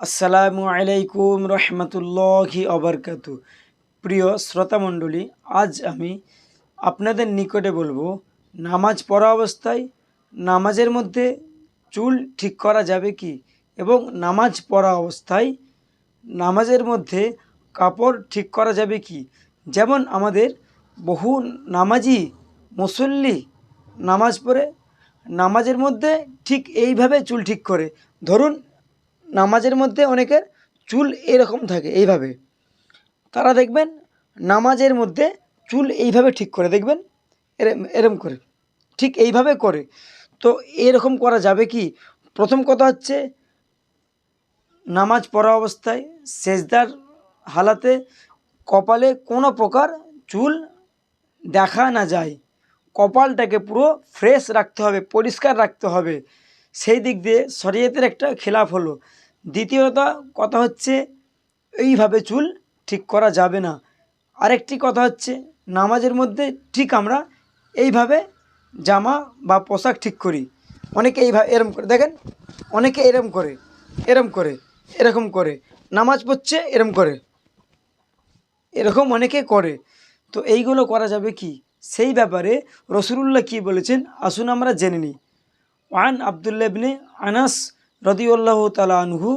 আসসালামু আলাইকুম রহমতুল্লাহি অবরকাতু। প্রিয় শ্রোতামণ্ডলী, আজ আমি আপনাদের নিকটে বলব, নামাজ পড়া অবস্থায় নামাজের মধ্যে চুল ঠিক করা যাবে কি? এবং নামাজ পড়া অবস্থায় নামাজের মধ্যে কাপড় ঠিক করা যাবে কি? যেমন আমাদের বহু নামাজি মুসল্লি নামাজ পড়ে, নামাজের মধ্যে ঠিক এইভাবে চুল ঠিক করে। ধরুন নামাজের মধ্যে অনেকের চুল এরকম থাকে এইভাবে। তারা দেখবেন নামাজের মধ্যে চুল এইভাবে ঠিক করে, দেখবেন? এরম এরম করে। ঠিক এইভাবে করে। তো এরকম করা যাবে কি? প্রথম কথা হচ্ছে নামাজ পড়া অবস্থায় সেজদার হালাতে কপালে কোনো প্রকার চুল দেখা না যায়। কপালটাকে পুরো ফ্রেশ রাখতে হবে, পরিষ্কার রাখতে হবে। সেই দিক দিয়ে শরীয়তের একটা খেলাফ হলো। দ্বিতীয়ত কথা হচ্ছে, এইভাবে চুল ঠিক করা যাবে না। আরেকটি কথা হচ্ছে, নামাজের মধ্যে ঠিক আমরা এইভাবে জামা বা পোশাক ঠিক করি। অনেকে এইভাবে এরম করে, দেখেন, অনেকে এরম করে এরম করে, এরকম করে, নামাজ পড়ছে এরম করে। এরকম অনেকে করে। তো এইগুলো করা যাবে কি? সেই ব্যাপারে রসুলুল্লাহ কি বলেছেন? আসুন আমরা জেনে নিই। ওয়ান আবদুল্লাহ ইবনে আনাস রদিউল্লাহ তালা আনহু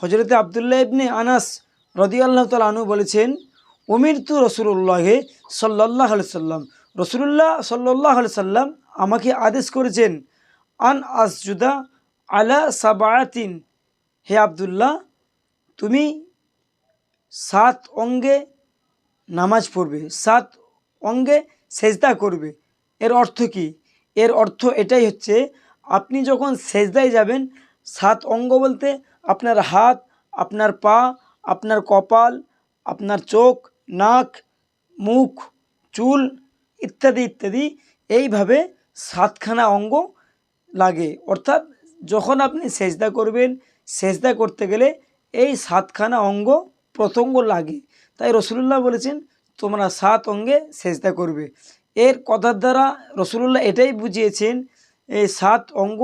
হজরতে আবদুল্লাহ ইবনে আনাস রদিউল্লাহ তালা আনহু বলেছেন উমির তু রসুল্লাহে সাল্লাহ সাল্লাম। রসুল্লাহ সাল্লাহ সাল্লাম আমাকে আদেশ করেছেন, আন আসজুদা আলা সাবায়াতিন হে আবদুল্লাহ, তুমি সাত অঙ্গে নামাজ পড়বে, সাত অঙ্গে সেজদা করবে। এর অর্থ কি? এর অর্থ এটাই হচ্ছে, আপনি যখন সেজদায় যাবেন সাত অঙ্গ বলতে আপনার হাত, আপনার পা, আপনার কপাল, আপনার চোখ, নাক, মুখ, চুল ইত্যাদি ইত্যাদি এইভাবে সাতখানা অঙ্গ লাগে। অর্থাৎ যখন আপনি সেজদা করবেন, সেজদা করতে গেলে এই সাতখানা অঙ্গ প্রত্যঙ্গ লাগে। তাই রসুল্লাহ বলেছেন, তোমরা সাত অঙ্গে সেজদা করবে। এর কথার দ্বারা রসুল্লাহ এটাই বুঝিয়েছেন, এই সাত অঙ্গ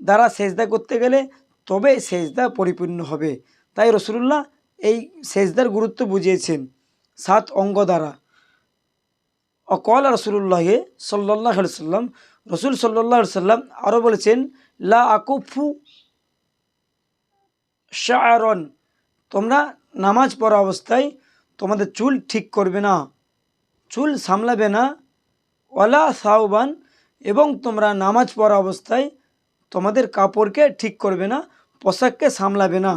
দ্বারা সেজদা করতে গেলে তবে সেজদা পরিপূর্ণ হবে। তাই রসুল্লাহ এই সেজদার গুরুত্ব বুঝিয়েছেন সাত অঙ্গ দ্বারা। অকল রসুল্লাহে সাল্লাহ সাল্লাম, রসুল সাল্লাহ সাল্লাম আরও বলেছেন, লা আকুফু শায়রন তোমরা নামাজ পড়া অবস্থায় তোমাদের চুল ঠিক করবে না, চুল সামলাবে না ওলা সাউবান এবং তোমরা নামাজ পড়া অবস্থায় তোমাদের কাপড়কে ঠিক করবে না, পোশাককে সামলাবে না।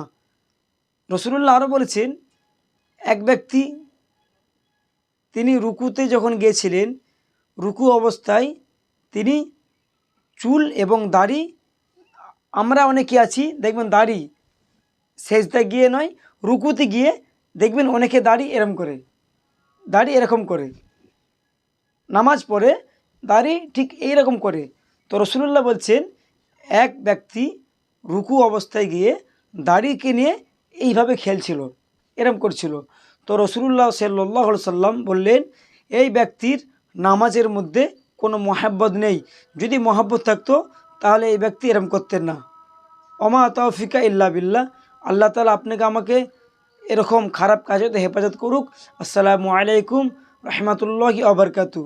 রসুল্লাহ আরও বলেছেন, এক ব্যক্তি, তিনি রুকুতে যখন গিয়েছিলেন, রুকু অবস্থায় তিনি চুল এবং দাড়ি, আমরা অনেকে আছি, দেখবেন দাড়ি সেজতে গিয়ে নয়, রুকুতে গিয়ে দেখবেন অনেকে দাড়ি এরম করে, দাড়ি এরকম করে। নামাজ পড়ে দাড়ি ঠিক এইরকম করে। তো রসুল্লাহ বলছেন এক ব্যক্তি রুকু অবস্থায় গিয়ে দাড়িকে নিয়ে এইভাবে খেলছিল, এরম করছিল। তো রসুল্লাহ সাল্লাহ সাল্লাম বললেন, এই ব্যক্তির নামাজের মধ্যে কোনো মহাব্বত নেই। যদি মহাব্বত থাকতো, তাহলে এই ব্যক্তি এরম করতেন না। অমা তৌফিকা ইল্লা বিল্লাহ। আল্লাহ তালা আপনাকে আমাকে এরকম খারাপ কাজে হেফাজত করুক। আসসালামু আলাইকুম রহমতুল্লাহি আবরকাতু